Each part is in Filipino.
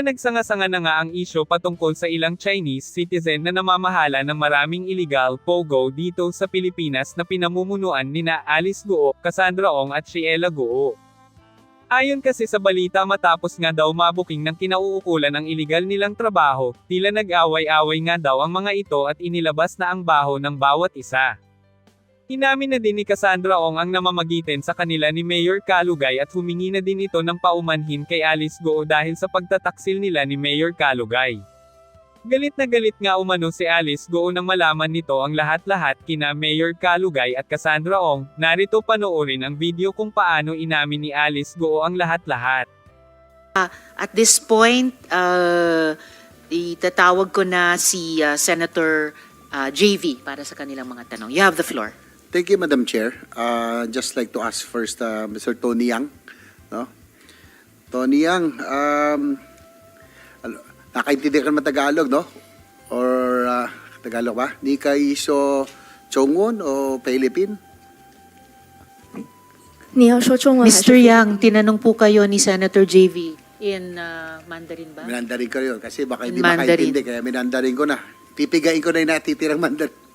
Nagsanga-sanga na nga ang isyo patungkol sa ilang Chinese citizen na namamahala ng maraming illegal pogo dito sa Pilipinas na pinamumunuan nina Alice Guo, Cassandra Ong at Shiela Guo. Ayon kasi sa balita matapos nga daw mabuking ng kinauukulan ang iligal nilang trabaho, tila nag-away-away nga daw ang mga ito at inilabas na ang baho ng bawat isa. Inamin na din ni Cassandra Ong ang namamagitin sa kanila ni Mayor Kalugay at humingi na din ito ng paumanhin kay Alice Goo dahil sa pagtataksil nila ni Mayor Kalugay. Galit na galit nga umano si Alice Goo nang malaman nito ang lahat-lahat kina Mayor Kalugay at Cassandra Ong, narito panoorin ang video kung paano inamin ni Alice Goo ang lahat-lahat. At this point, uh, itatawag ko na si uh, Senator uh, JV para sa kanilang mga tanong. You have the floor. Thank you, Madam Chair. Uh, just like to ask first uh, Mr. Tony Yang. No? Tony Yang, um, nakaintindi ka naman Tagalog, no? Or uh, Tagalog ba? Ni kay so Chongun o Philippine? Ni so Chongun. Mr. Yang, tinanong po kayo ni Senator JV in uh, Mandarin ba? Mandarin ko yun kasi baka hindi makaintindi kaya Mandarin ko na. Pipigain ko na yung natitirang Mandarin.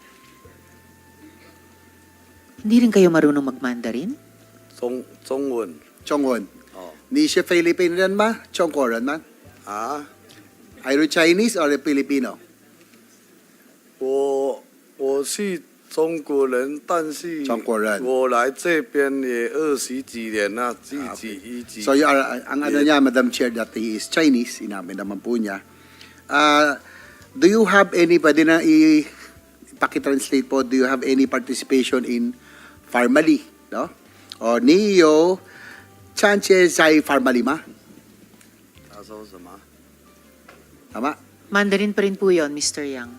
Hindi rin kayo marunong mag-Mandarin? 中中文 Chongwon. 哦 Ni siya Philippine rin ma? Chongkoran man? 啊， Are you Chinese or Filipino? 我我是中国人，但是中国人我来这边也二十几年了，自己一级 So you are, ang ano niya, Madam Chair, that he is Chinese, inamin naman po niya. Uh, do you have anybody na i paki-translate po, do you have any participation in Farmally, no? O Niyo Chanche Zai Farmally ma? 他说什么？Tama? Mandarin pa rin po yon, Mr. Yang.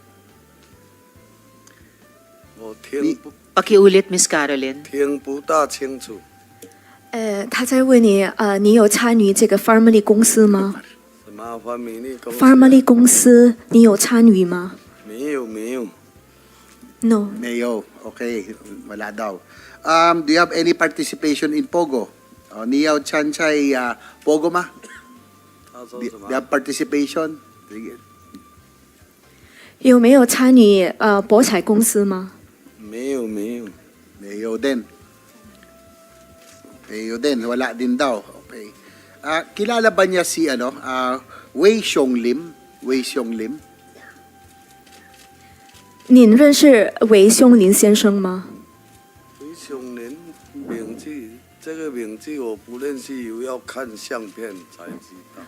我听不 Pakiulit, Miss Caroline. 听不大清楚。呃，他在问你，呃，你有参与这个 Farmally 公司吗什么 family 公司？Farmally 公司你有参与吗 ？No， Mayo. Okay, wala daw. Um, do you have any participation in Pogo? O Niyo Chanche uh, Pogo ma? 他说 Do, 什 do 么 you？have participation? Sige. 有没有参与呃博彩公司吗？没有没有， Mayo din. Mayo din, wala din daw. Okay. Ah, kilala ba niya si ano, ah, Wei Xiong Lim? Wei Xiong Lim? 您认识韦兄林先生吗？回熊人名字这个名字我不认识，有要看相片才知道。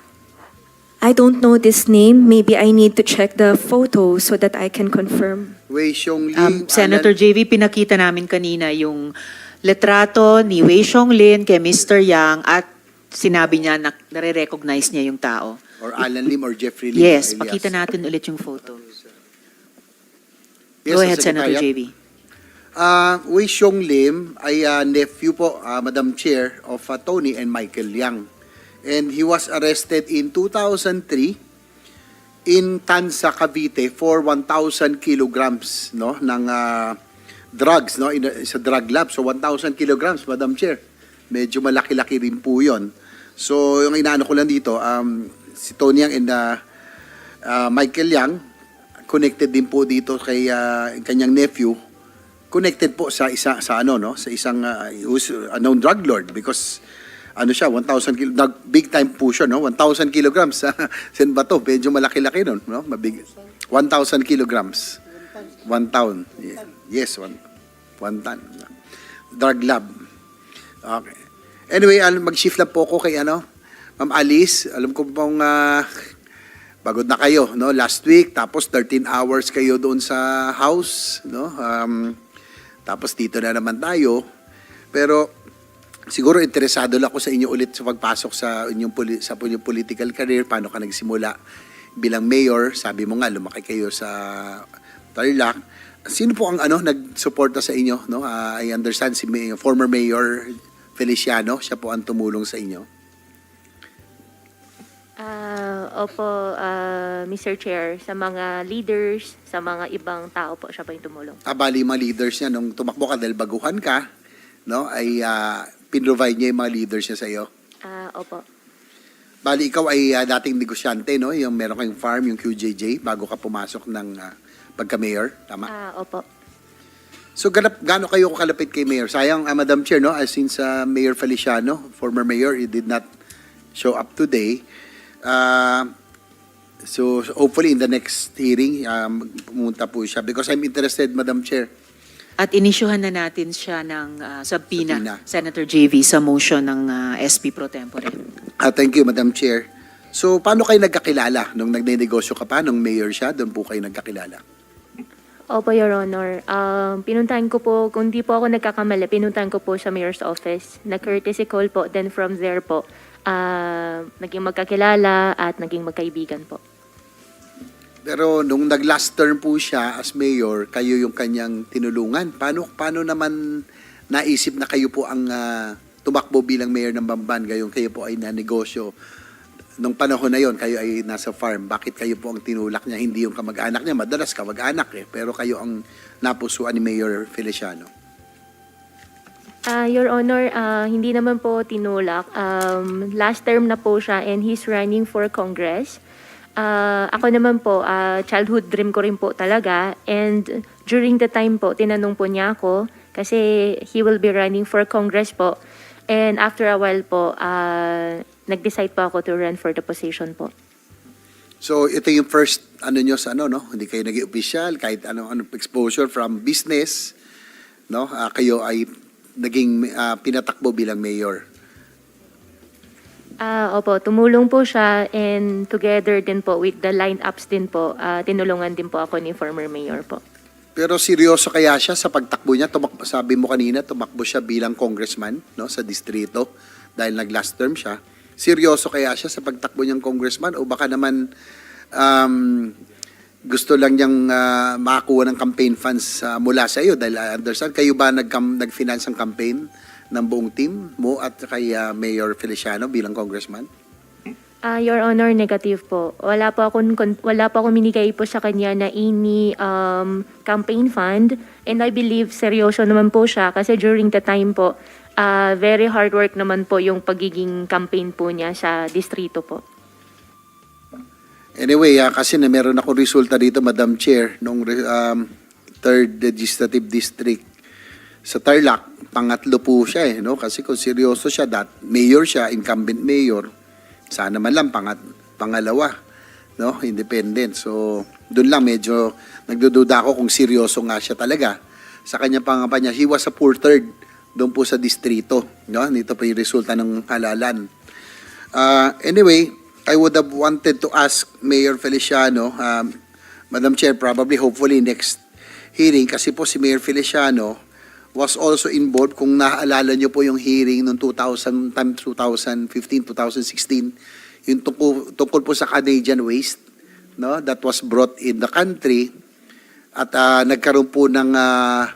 I don't know this name. Maybe I need to check the photo so that I can confirm. Wei Xiong Um, Lim. Senator Alan- JV, pinakita namin kanina yung letrato ni Wei Xiong-lin kay Mr. Yang at sinabi niya na nare-recognize niya yung tao. or Alan Lim or Jeffrey Lim. Yes, alias. pakita natin ulit yung photo. Yes, Go ahead, Senator Secretary. JV. Ah, Wei Xiong Lim ay ah, nephew po, ah, Madam Chair, of ah, Tony and Michael Yang. And he was arrested in 2003 in Tansa, Cavite for 1,000 kilograms no, ng ah, drugs no, in a, sa drug lab. So 1,000 kilograms, Madam Chair. Medyo malaki-laki rin po yon. So yung inaano ko lang dito, um, si Tony Yang and ah, ah, Michael Yang, connected din po dito kay ah, kanyang nephew. Connected po sa isa sa ano no? Sa isang uh, who's a known drug lord because ano siya 1,000 kilo nag big time po siya no? 1,000 kilograms sa sen ba to medyo malaki-laki nun no? Mabig 1,000 kilograms. 1 ton. Yeah. yes one one ton. Drug lab. Okay. Anyway mag-shift lang po ko kay ano Ma'am Alice. Alam ko pong ah, pagod na kayo no? Last week tapos 13 hours kayo doon sa house no? Um, tapos dito na naman tayo. Pero siguro interesado lang ako sa inyo ulit sa pagpasok sa inyong sa inyong political career paano ka nagsimula bilang mayor. Sabi mo nga lumaki kayo sa Tarlac. Sino po ang ano nagsuporta sa inyo no? Ah, I understand si May- former mayor Feliciano siya po ang tumulong sa inyo opo, ah, Mr. Chair, sa mga leaders, sa mga ibang tao po, siya po yung tumulong. abali yung mga leaders niya nung tumakbo ka dahil baguhan ka, no, ay uh, pinrovide niya yung mga leaders niya sa iyo. Ah, opo. Bali, ikaw ay ah, dating negosyante, no? Yung meron kayong farm, yung QJJ, bago ka pumasok ng ah, pagka-mayor. Tama? Ah, opo. So, ganap, gaano kayo kalapit kay Mayor? Sayang, ah, Madam Chair, no? As since ah, Mayor Feliciano, former Mayor, he did not show up today. Ah, so, hopefully in the next hearing, um, pumunta po siya. Because I'm interested, Madam Chair. At inisyuhan na natin siya ng ah, subpoena, Subpoena. Senator JV, sa motion ng ah, SP Pro Tempore. Ah, thank you, Madam Chair. So, paano kayo nagkakilala? Nung nagnenegosyo ka pa, nung mayor siya, doon po kayo nagkakilala. Opo, Your Honor. Um, pinuntahan ko po, kung di po ako nagkakamali, pinuntahan ko po sa mayor's office. Na-courtesy call po. Then from there po, ah, naging magkakilala at naging magkaibigan po. Pero nung nag-last term po siya as mayor, kayo yung kanyang tinulungan. Paano, paano naman naisip na kayo po ang ah, tumakbo bilang mayor ng Bamban, gayong kayo po ay nanegosyo? Nung panahon na yon kayo ay nasa farm. Bakit kayo po ang tinulak niya? Hindi yung kamag-anak niya. Madalas kamag-anak eh. Pero kayo ang napusuan ni Mayor Feliciano. Ah, Your Honor, ah, hindi naman po tinulak. Um, last term na po siya and he's running for Congress. Ah, ako naman po, ah, childhood dream ko rin po talaga. And during the time po, tinanong po niya ako kasi he will be running for Congress po. And after a while po, ah, nag-decide po ako to run for the position po. So ito yung first ano nyo sa ano no, hindi kayo naging official kahit ano ano exposure from business, no? Ah, kayo ay naging ah, pinatakbo bilang mayor. Ah, opo, tumulong po siya and together din po with the line-ups din po, ah, tinulungan din po ako ni former mayor po. Pero seryoso kaya siya sa pagtakbo niya? Tumakbo, sabi mo kanina, tumakbo siya bilang congressman no, sa distrito dahil nag-last term siya. Seryoso kaya siya sa pagtakbo niyang congressman o baka naman um, gusto lang niyang ah, makakuha ng campaign funds ah, mula sa iyo dahil I understand kayo ba nag nag-finance campaign ng buong team mo at kay ah, Mayor Feliciano bilang congressman? Ah, Your Honor, negative po. Wala po akong kon- wala po akong minigay po sa kanya na any um, campaign fund and I believe seryoso naman po siya kasi during the time po ah, very hard work naman po yung pagiging campaign po niya sa distrito po. Anyway, ah, kasi na meron akong resulta dito, Madam Chair, nung um, third legislative district sa Tarlac, pangatlo po siya eh, no? Kasi kung seryoso siya, dat mayor siya, incumbent mayor, sana man lang pangat, pangalawa, no? Independent. So, doon lang medyo nagdududa ako kung seryoso nga siya talaga. Sa kanya pangampanya, he was a poor third doon po sa distrito, no? Dito pa yung resulta ng halalan. Uh, anyway, I would have wanted to ask Mayor Feliciano, um, Madam Chair, probably hopefully next hearing, kasi po si Mayor Feliciano was also involved, kung naaalala niyo po yung hearing noong 2000, time 2015, 2016, yung tungkol, tungkol po sa Canadian waste, no, that was brought in the country, at ah, nagkaroon po ng, ah,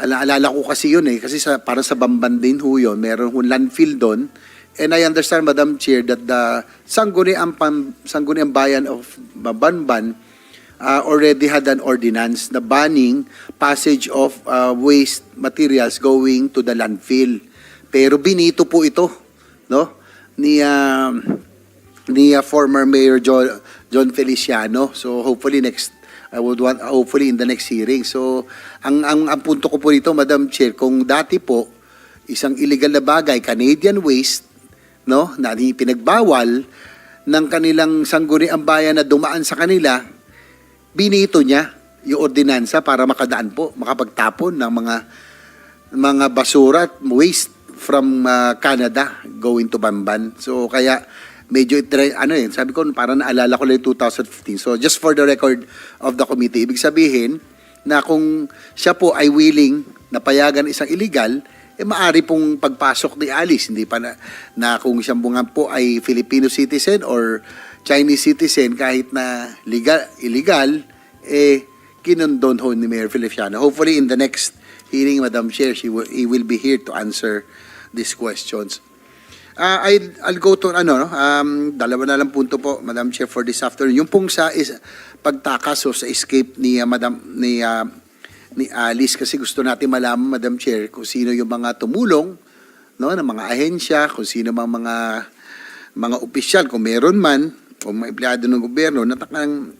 alaalala ko kasi yun eh, kasi sa, para sa Bamban din ho yun, meron hong landfill doon, And I understand, Madam Chair, that the Sangguniang, Pam, Sangguniang Bayan of Banban uh, already had an ordinance na banning passage of uh, waste materials going to the landfill. Pero binito po ito, no? Ni uh, ni uh, former Mayor John, John Feliciano. So hopefully next I would want hopefully in the next hearing. So ang ang, ang punto ko po dito, Madam Chair, kung dati po isang illegal na bagay, Canadian waste, no, na pinagbawal ng kanilang sangguniang bayan na dumaan sa kanila, binito niya yung ordinansa para makadaan po, makapagtapon ng mga mga basura at waste from uh, Canada going to Bamban. So kaya medyo itre- ano eh, sabi ko para naalala ko lang yung 2015. So just for the record of the committee, ibig sabihin na kung siya po ay willing na payagan isang illegal, eh maari pong pagpasok ni Alice, hindi pa na, na kung siya bunga po ay Filipino citizen or Chinese citizen kahit na legal, illegal, eh kinondon ho ni Mayor Feliciano. Hopefully in the next hearing, Madam Chair, she will, he will be here to answer these questions. Uh, I, I'll go to, ano, no, um, dalawa na lang punto po, Madam Chair, for this afternoon. Yung pong sa is, pagtakas o sa escape ni, uh, Madam, ni, uh, ni Alice, kasi gusto natin malaman, Madam Chair, kung sino yung mga tumulong, no, ng mga ahensya, kung sino mga mga mga opisyal, kung meron man, o mga empleyado ng gobyerno, na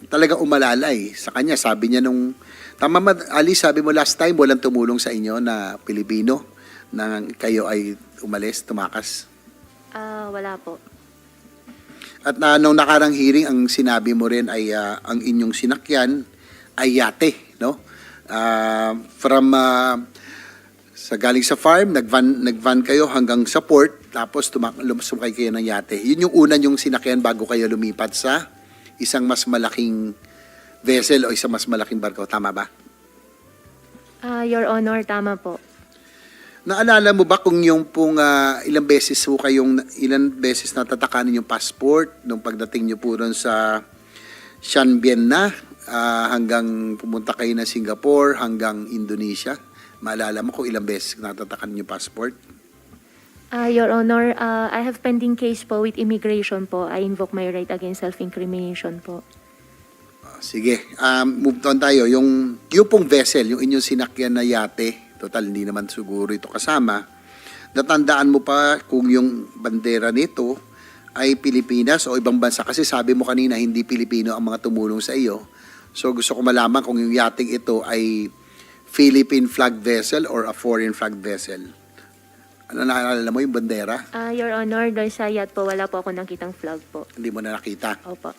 talaga umalalay sa kanya. Sabi niya nung, tama ba, Ali, sabi mo last time, walang tumulong sa inyo na Pilipino na kayo ay umalis, tumakas. Ah, wala po. At na nung nakarang hearing, ang sinabi mo rin ay ah, ang inyong sinakyan ay yate, no? Ah, from ah, sa galing sa farm, nagvan nagvan kayo hanggang sa port, tapos sumakay kayo ng yate. Yun yung una yung sinakyan bago kayo lumipat sa isang mas malaking vessel o isang mas malaking barko, tama ba? Ah, Your Honor, tama po. Naalala mo ba kung yung pong ah, ilang beses po kayong ilang beses natatakanan yung passport nung pagdating niyo po doon sa Shanbian na ah, hanggang pumunta kayo ng Singapore hanggang Indonesia? Maalala mo kung ilang beses natatakanan yung passport? Ah, Your Honor, ah, I have pending case po with immigration po. I invoke my right against self-incrimination po. Sige, um, move on tayo. Yung, yung pong vessel, yung inyong sinakyan na yate, total hindi naman siguro ito kasama, natandaan mo pa kung yung bandera nito ay Pilipinas o ibang bansa? Kasi sabi mo kanina, hindi Pilipino ang mga tumulong sa iyo. So gusto ko malaman kung yung yating ito ay Philippine flag vessel or a foreign flag vessel. Ano naalala mo yung bandera? Ah, Your Honor, doon sa yacht po, wala po ako nakitang flag po. Hindi mo na nakita. Opo.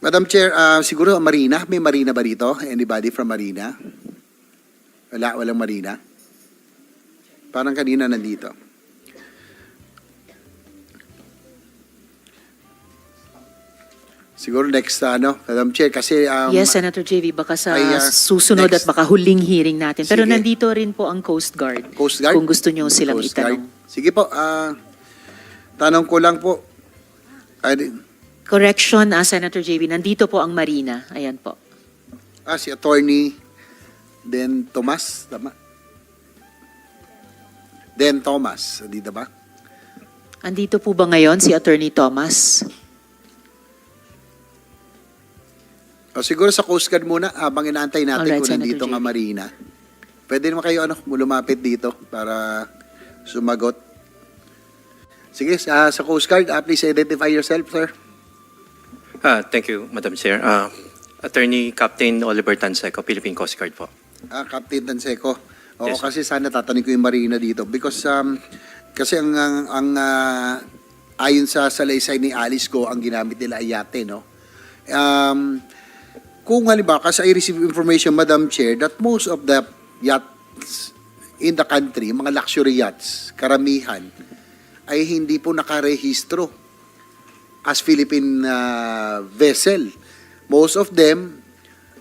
Madam Chair, ah, siguro Marina, may Marina ba rito? Anybody from Marina? Wala, walang Marina? Parang kanina nandito. Siguro next, ano, Madam Chair, kasi... Um, yes, Senator JV, baka sa ay, ah, susunod next. at baka huling hearing natin. Pero Sige. nandito rin po ang Coast Guard. Coast Guard? Kung gusto niyo silang Coast itanong. Guard. Sige po, ah, tanong ko lang po. Ay, Correction, ah, Senator JV, nandito po ang Marina. Ayan po. ah, si Attorney Den Tomas, tama? Den Thomas, dito ba? Andito po ba ngayon si Attorney Thomas? O siguro sa Coast Guard muna, habang inaantay natin Alright, kung Senator nandito nga. Marina. Pwede naman kayo ano, lumapit dito para sumagot. Sige, sa, sa Coast Guard, ah, please identify yourself, sir. Ah, thank you, Madam Chair. Ah, Attorney Captain Oliver Tanseco, Philippine Coast Guard po. Ah, Captain Danseco. Oo, Yes, sir. kasi sana tatanungin ko yung Marina dito because um, kasi ang ang, ang ah, ayon sa salaysay ni Alice ko, ang ginamit nila ay yate, no? Um, kung halimbawa, kasi I receive information, Madam Chair, that most of the yachts in the country, mga luxury yachts, karamihan, ay hindi po nakarehistro as Philippine uh, vessel. Most of them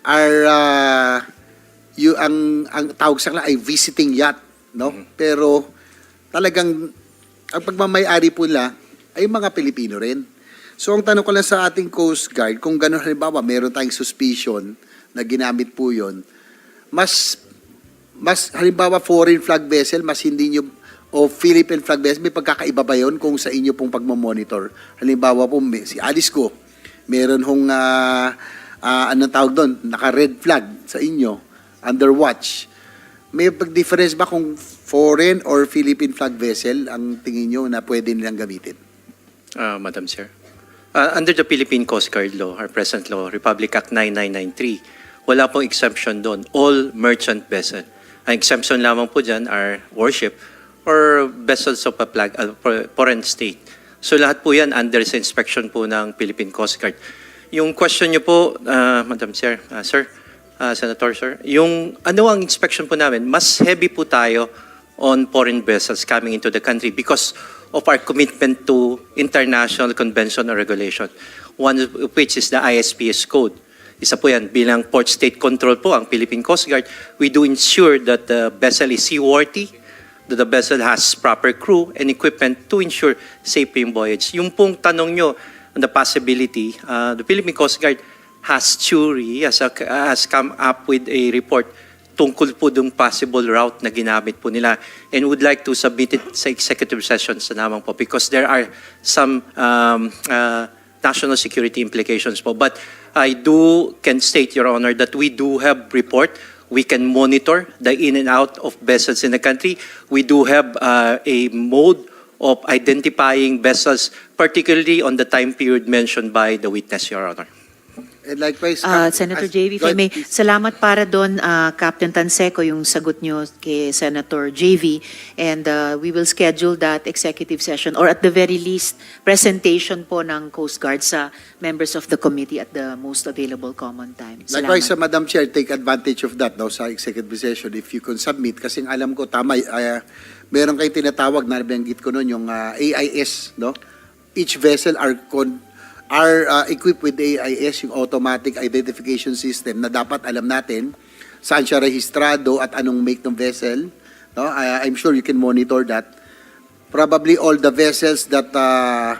are uh, you ang ang tawag sa kanila ay visiting yacht, no? Pero talagang ang pagmamay-ari po nila ay mga Pilipino rin. So ang tanong ko lang sa ating Coast Guard, kung gano'n halimbawa meron tayong suspicion na ginamit po 'yon, mas mas halimbawa foreign flag vessel, mas hindi nyo o Philippine flag vessel, may pagkakaiba ba yun kung sa inyo pong pagmamonitor? Halimbawa po, may, si Alice ko, meron hong, uh, anong tawag doon, naka-red flag sa inyo, under watch. May pag-difference ba kung foreign or Philippine flag vessel ang tingin nyo na pwede nilang gamitin? Ah, Madam Chair. Ah, under the Philippine Coast Guard Law, our present law, Republic Act 9993, wala pong exemption doon. All merchant vessel. Ang exemption lamang po dyan are warship or vessels of a flag, uh, foreign state. So lahat po yan under sa inspection po ng Philippine Coast Guard. Yung question niyo po, ah, Madam Chair, ah, Sir, ah, Senator Sir, yung ano ang inspection po namin, mas heavy po tayo on foreign vessels coming into the country because of our commitment to international convention or regulation, one of which is the ISPS code. Isa po yan, bilang port state control po ang Philippine Coast Guard, we do ensure that the vessel is seaworthy, that the vessel has proper crew and equipment to ensure safe voyage. Yung pong tanong nyo the possibility, uh, the Philippine Coast Guard has jury, has, has come up with a report tungkol po dung possible route na ginamit po nila and would like to submit it sa executive sessions na naman po because there are some um, uh, national security implications po. But I do can state, Your Honor, that we do have report. We can monitor the in and out of vessels in the country. We do have uh, a mode of identifying vessels, particularly on the time period mentioned by the witness, Your Honor. And likewise, Uh, Cap- Senator as- JV, if I may, please. salamat para doon, uh, Captain Tanseco, yung sagot nyo kay Senator JV. And uh, we will schedule that executive session or at the very least, presentation po ng Coast Guard sa members of the committee at the most available common time. Likewise, sa Salamat. Madam Chair, take advantage of that no, sa executive session if you can submit. Kasi alam ko, tama, uh, meron kayo tinatawag na nabanggit ko noon, yung uh, AIS. No? Each vessel are, con- are uh, equipped with AIS, yung Automatic Identification System, na dapat alam natin saan siya rehistrado at anong make ng vessel. No? I- I'm sure you can monitor that. Probably all the vessels that uh,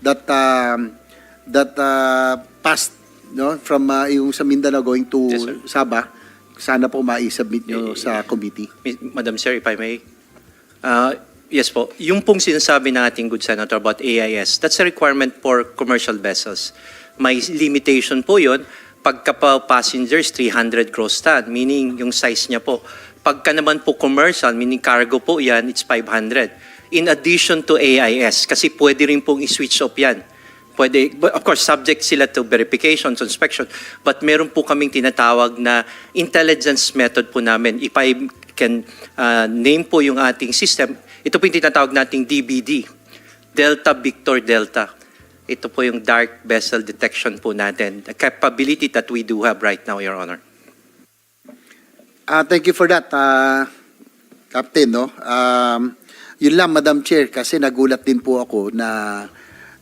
that um, that uh, passed no from uh, yung sa Mindanao going to Yes, sir. Sabah sana po ma-submit nyo sa committee. Mi- Madam Chair, if I may. Uh, yes po, yung pong sinasabi ng ating good senator about AIS, that's a requirement for commercial vessels. May limitation po yon pagka pa passengers 300 gross ton, meaning yung size niya po. Pagka naman po commercial, meaning cargo po yan, it's 500. In addition to AIS, kasi pwede rin pong i-switch off yan. Pwede, of course, subject sila to verification, to inspection. But meron po kaming tinatawag na intelligence method po namin. If I can uh, name po yung ating system, ito po yung tinatawag nating DBD, Delta Victor Delta. Ito po yung dark vessel detection po natin, the capability that we do have right now, Your Honor. Ah, thank you for that, ah, Captain. No? Um, yun lang, Madam Chair, kasi nagulat din po ako na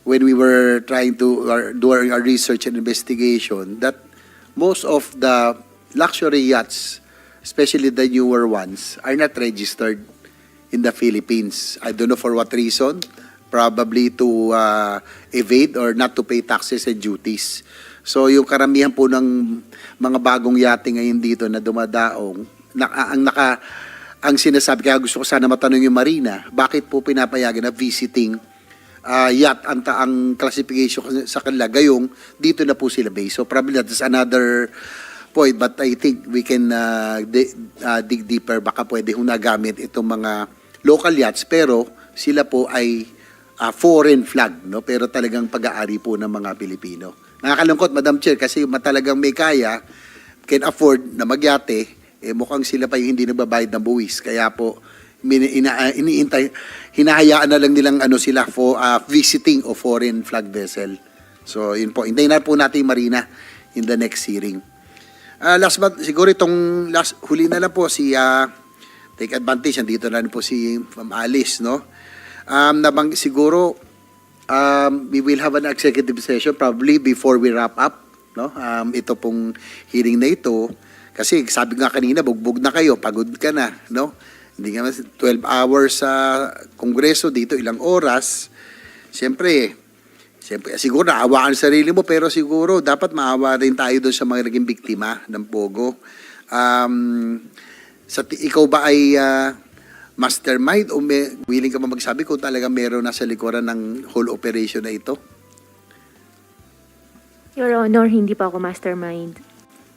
when we were trying to, or during our research and investigation, that most of the luxury yachts, especially the newer ones, are not registered in the Philippines. I don't know for what reason. Probably to uh, evade or not to pay taxes and duties. So yung karamihan po ng mga bagong yate ngayon dito na dumadaong, na, ang naka ang sinasabi kaya gusto ko sana matanong yung Marina, bakit po pinapayagan na visiting uh, yacht ang, ang classification sa kanila gayong dito na po sila base. So probably that is another point but I think we can uh, di- uh, dig deeper baka pwede hong nagamit itong mga local yachts pero sila po ay uh, foreign flag no pero talagang pag-aari po ng mga Pilipino. Nakakalungkot Madam Chair kasi matalagang may kaya can afford na magyate eh mukhang sila pa yung hindi nagbabayad ng buwis kaya po uh, iniintay hinahayaan na lang nilang ano sila for uh, visiting o foreign flag vessel. So yun po hintayin na po natin Marina in the next hearing. Ah, last but siguro itong last huli na lang po si ah, take advantage dito na rin po si Ma'am Alice no. Um nabang siguro um, we will have an executive session probably before we wrap up no. Um ito pong hearing na ito kasi sabi nga kanina bugbog na kayo, pagod ka na no. Hindi nga mas- 12 hours sa kongreso dito ilang oras. Siyempre, Siyempre, siguro naawa ka sa sarili mo, pero siguro dapat maawa rin tayo doon sa mga naging biktima ng Pogo. Um, sa, ikaw ba ay ah, mastermind o may, willing ka ba magsabi kung talaga meron nasa likuran ng whole operation na ito? Your Honor, hindi pa ako mastermind.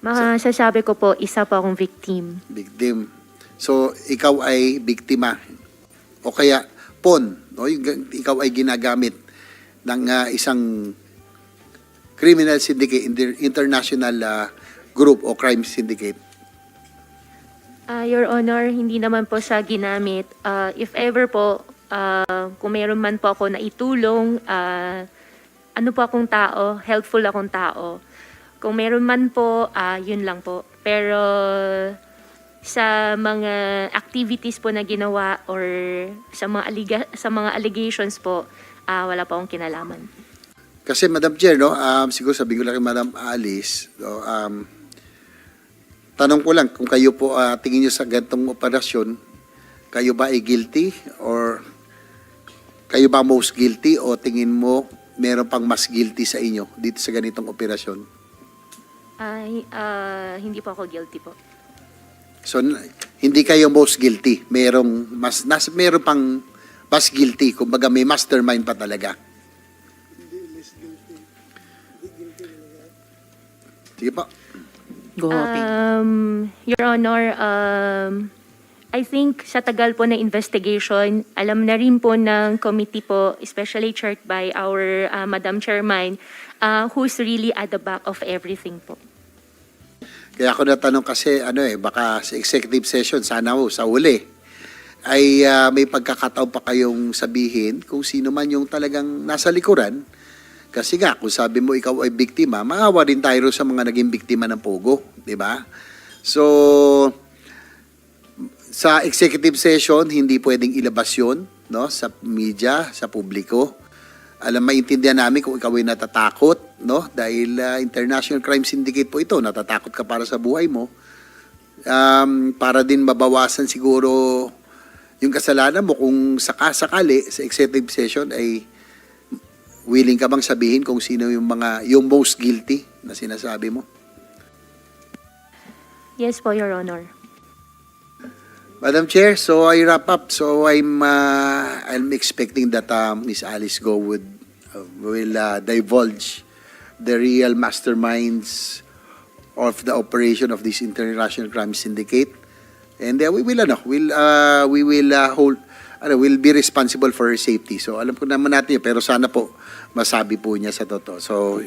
Masasabi ko po, isa pa akong victim. Victim. So, ikaw ay biktima. O kaya, pon. No? Ikaw ay ginagamit ng ah, isang criminal syndicate, inter- international ah, group o crime syndicate. Ah, Your Honor, hindi naman po siya ginamit. Ah, if ever po, ah, kung meron man po ako na itulong, ah, ano po akong tao, helpful akong tao. Kung meron man po, ah, yun lang po. Pero sa mga activities po na ginawa or sa mga aliga- sa mga allegations po, ah, wala po akong kinalaman. Kasi Madam Chair, no, um, siguro sabi ko lang kay Madam Alice, no, um, tanong ko lang kung kayo po ah, tingin niyo sa ganitong operasyon, kayo ba ay guilty or kayo ba most guilty o tingin mo meron pang mas guilty sa inyo dito sa ganitong operasyon? Ay, ah, hindi po ako guilty po. So hindi kayo most guilty, merong mas nas meron pang mas guilty, kumbaga may mastermind pa talaga. Sige po. Go. Um, Your Honor, um, I think sa tagal po na investigation, alam na rin po ng committee po, especially chaired by our uh, Madam Chairman, uh, who's really at the back of everything po. Kaya ako natanong kasi, ano eh, baka sa executive session, sana ho, sa uli, ay ah, may pagkakataon pa kayong sabihin kung sino man yung talagang nasa likuran. Kasi nga, kung sabi mo ikaw ay biktima, maawa rin tayo sa mga naging biktima ng Pogo, di ba? So, sa executive session, hindi pwedeng ilabas yun, no, sa media, sa publiko. Alam, maintindihan namin kung ikaw ay natatakot, no? Dahil ah, International Crime Syndicate po ito, natatakot ka para sa buhay mo. Um, para din mabawasan siguro yung kasalanan mo kung sakasakali sa executive session ay willing ka bang sabihin kung sino yung mga yung most guilty na sinasabi mo? Yes po, Your Honor. Madam Chair, so I wrap up. So I'm uh, I'm expecting that uh, Miss Alice Go would uh, will uh, divulge the real masterminds of the operation of this international crime syndicate, and uh, we will ano, will uh, we will uh, hold ano, will be responsible for her safety. So alam ko naman natin yun, pero sana po masabi po niya sa totoo. So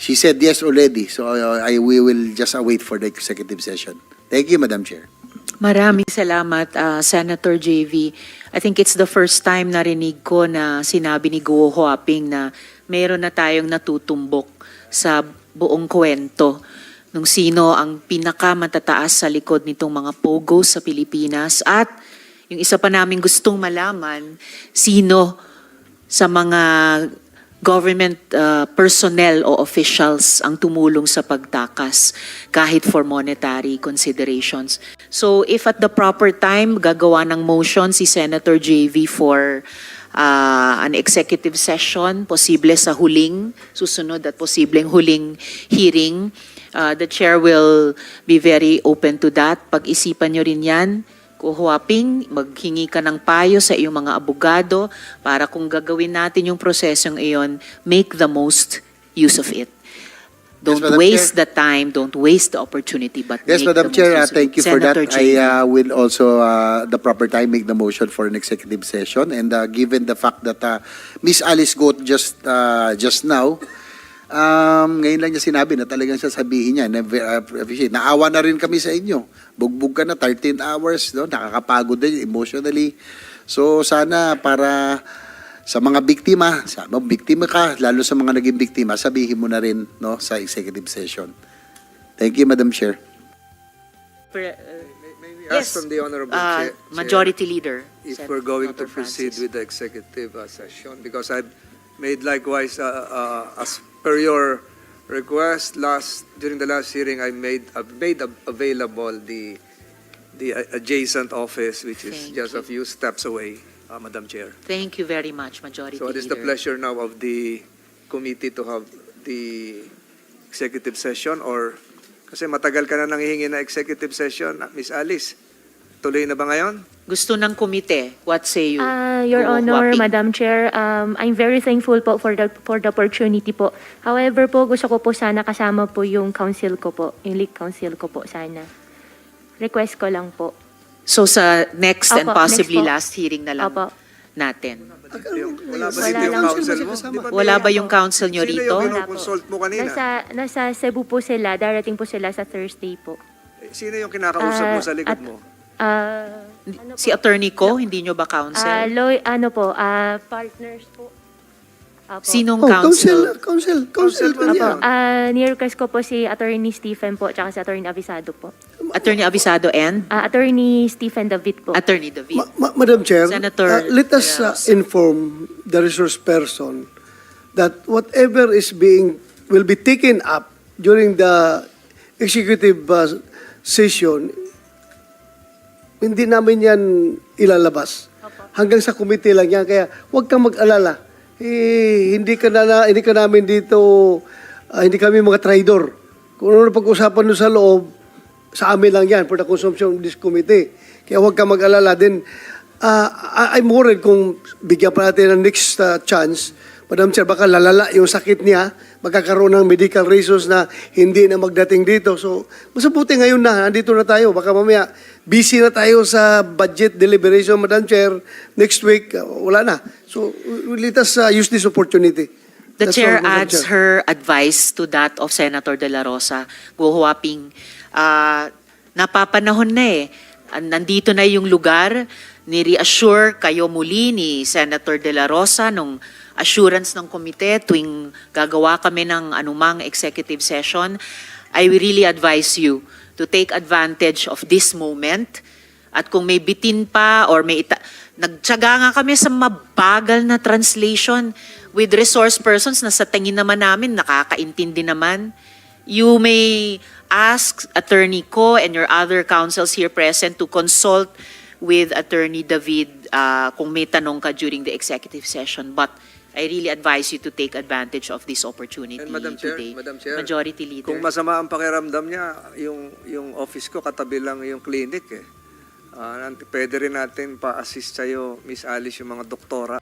she said yes already. So uh, I we will just await for the executive session. Thank you, Madam Chair. Maraming salamat, ah, Senator JV. I think it's the first time narinig ko na sinabi ni Guo Huaping na meron na tayong natutumbok sa buong kwento nung sino ang pinakamatataas sa likod nitong mga pogo sa Pilipinas at yung isa pa namin gustong malaman, sino sa mga government uh, personnel o officials ang tumulong sa pagtakas kahit for monetary considerations. So if at the proper time gagawa ng motion si Senator JV for uh, an executive session, posible sa huling, susunod at posibleng huling hearing, uh, the chair will be very open to that. Pag-isipan nyo rin yan, kuhuaping, maghingi ka ng payo sa iyong mga abogado para kung gagawin natin yung prosesong iyon, make the most use of it. Don't Madam waste Chair. the time, don't waste the opportunity, but Yes, make Madam the Chair, uh, most of thank you for that. Senator I Jane. uh, will also, uh, the proper time, make the motion for an executive session. And uh, given the fact that uh, Miss Alice Goat just uh, just now, um, ngayon lang niya sinabi na talagang sasabihin niya, na uh, appreciate. Naawa na rin kami sa inyo. Bugbog ka na, 13 hours, no? nakakapagod din emotionally. So sana para sa mga biktima, sa mga biktima ka, lalo sa mga naging biktima, sabihin mo na rin no, sa executive session. Thank you, Madam Chair. Pre- uh, May we Yes, ask from the Honorable uh, Chair- Majority Leader. If Sen- we're going to Senator proceed Francis. with the executive uh, session, because I've made likewise, uh, uh, as per your request, last, during the last hearing, I made, I've made av- available the, the uh, adjacent office, which is Thank just a few steps away, uh, Madam Chair. Thank you very much, Majority So it is the Leader. pleasure now of the committee to have the executive session or kasi matagal ka na nanghihingi na executive session, Miss Alice. Tuloy na ba ngayon? Gusto ng komite, what say you? Uh, Your Guo Honor, Huaping? Madam Chair, um, I'm very thankful po for the, for the opportunity po. However po, gusto ko po sana kasama po yung council ko po, yung league council ko po sana. Request ko lang po. So sa next and Opo, possibly next po. last hearing na lang Opo. natin. Wala ba Wala dito yung lang. council mo? Di ba Wala ba yung council nyo Sino rito? yung Wala po. kinoconsult mo kanina? Nasa, nasa Cebu po sila, darating po sila sa Thursday po. Eh, Sino yung kinakausap mo Ah, sa likod at- mo? Ah, ano Si po? Attorney Ko, hindi nyo ba Ah, counsel? Loy, ano po, ah, partners po. Apo. Sinong Oh, counsel? council, council, council Council Apo, kanya. ah, ni-request ko po si Attorney Stephen po, tsaka si Attorney Avisado po. Attorney Abisado and Ah, Attorney Stephen David po. Attorney David. Ma- ma- Madam Chair, Senator uh, let us uh, inform the resource person that whatever is being, will be taken up during the executive uh, session, hindi namin yan ilalabas. Hanggang sa committee lang yan. Kaya huwag kang mag-alala. Eh, hindi ka na, hindi ka namin dito, ah, hindi kami mga traidor. Kung ano pag-usapan doon sa loob, sa amin lang yan for the consumption of this committee. Kaya huwag kang mag-alala. Then, I- I'm worried kung bigyan pa natin ng next ah, chance, Madam Chair, baka lalala yung sakit niya, magkakaroon ng medical reasons na hindi na magdating dito. So, mas mabuti ngayon na, nandito na tayo. Baka mamaya, busy na tayo sa budget deliberation, Madam Chair. Next week, uh, wala na. So, let us uh, use this opportunity. The That's chair all, adds Chair. her advice to that of Senator De La Rosa. Guhuwaping, ah, napapanahon na eh. Nandito na yung lugar, ni-reassure kayo muli ni Senator De La Rosa nung assurance ng komite tuwing gagawa kami ng anumang executive session. I really advise you to take advantage of this moment at kung may bitin pa or may ita- nagtyaga nga kami sa mabagal na translation with resource persons na sa tingin naman namin nakakaintindi naman. You may ask Attorney Ko and your other counsels here present to consult with Attorney David uh, kung may tanong ka during the executive session. But I really advise you to take advantage of this opportunity And Madam Chair, today. Madam Chair, Majority Leader. Kung masama ang pakiramdam niya, yung, yung office ko katabi lang yung clinic eh. Nant- pwede rin natin pa-assist sa'yo, Miss Alice, yung mga doktora